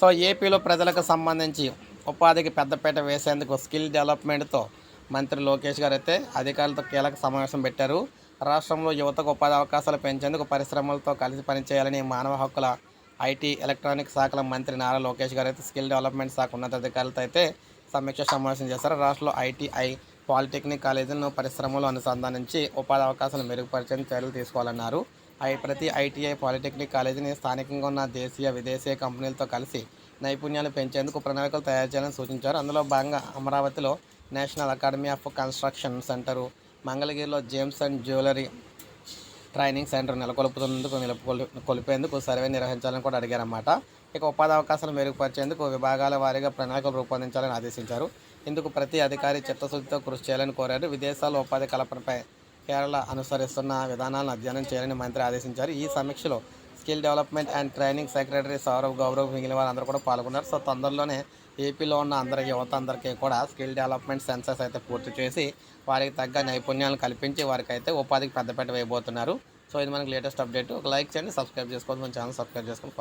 So ఏపీలో ప్రజలకు సంబంధించి ఉపాధికి పెద్దపీట వేసేందుకు స్కిల్ డెవలప్మెంట్తో మంత్రి లోకేష్ గారు అయితే అధికారులతో కీలక సమావేశం పెట్టారు. రాష్ట్రంలో యువతకు ఉపాధి అవకాశాలు పెంచేందుకు పరిశ్రమలతో కలిసి పనిచేయాలని మానవ హక్కుల ఐటీ ఎలక్ట్రానిక్ శాఖల మంత్రి నారా లోకేష్ గారు అయితే స్కిల్ డెవలప్మెంట్ శాఖ ఉన్నతాధికారులతో అయితే సమీక్ష సమావేశం చేశారు. రాష్ట్రంలో ఐటీఐ పాలిటెక్నిక్ కాలేజీలను పరిశ్రమలు అనుసంధానించి ఉపాధి అవకాశాలు మెరుగుపరిచేందుకు చర్యలు తీసుకోవాలన్నారు. ఐ ప్రతి ఐటీఐ పాలిటెక్నిక్ కాలేజీని స్థానికంగా ఉన్న దేశీయ విదేశీయ కంపెనీలతో కలిసి నైపుణ్యాలు పెంచేందుకు ప్రణాళికలు తయారు చేయాలని సూచించారు. అందులో భాగంగా అమరావతిలో national academy of construction centre మంగళగిరిలో gems and jewellery training centre నెలకొల్పుతున్నందుకు నిలుపుకొల్ కొలిపేందుకు సర్వే నిర్వహించాలని కూడా అడిగారన్నమాట. ఇక ఉపాధి అవకాశాలు మెరుగుపరిచేందుకు విభాగాల వారీగా ప్రణాళికలు రూపొందించాలని ఆదేశించారు. ఇందుకు ప్రతి అధికారి చిత్తశుద్ధితో కృషి చేయాలని కోరారు. విదేశాల్లో ఉపాధి కల్పనపై కేరళ అనుసరిస్తున్న విధానాలను అధ్యయనం చేయాలని మంత్రి ఆదేశించారు. ఈ సమీక్షలో skill development and training secretary Saurav Gaurav మిగిలిన వారందరూ కూడా పాల్గొన్నారు. సో తొందరలోనే ఏపీలో ఉన్న అందరి యువత అందరికీ కూడా స్కిల్ డెవలప్మెంట్ సెన్సెస్ అయితే పూర్తి చేసి వారికి తగ్గ నైపుణ్యాలను కల్పించి వారికి అయితే ఉపాధికి పెద్దపెట్ట వేయబోతున్నారు. సో ఇది మనకి లేటెస్ట్ అప్డేట్. ఒక లైక్ చేయండి సబ్స్క్రైబ్ చేసుకోండి. మన ఛానల్ సబ్స్క్రైబ్ చేసుకొని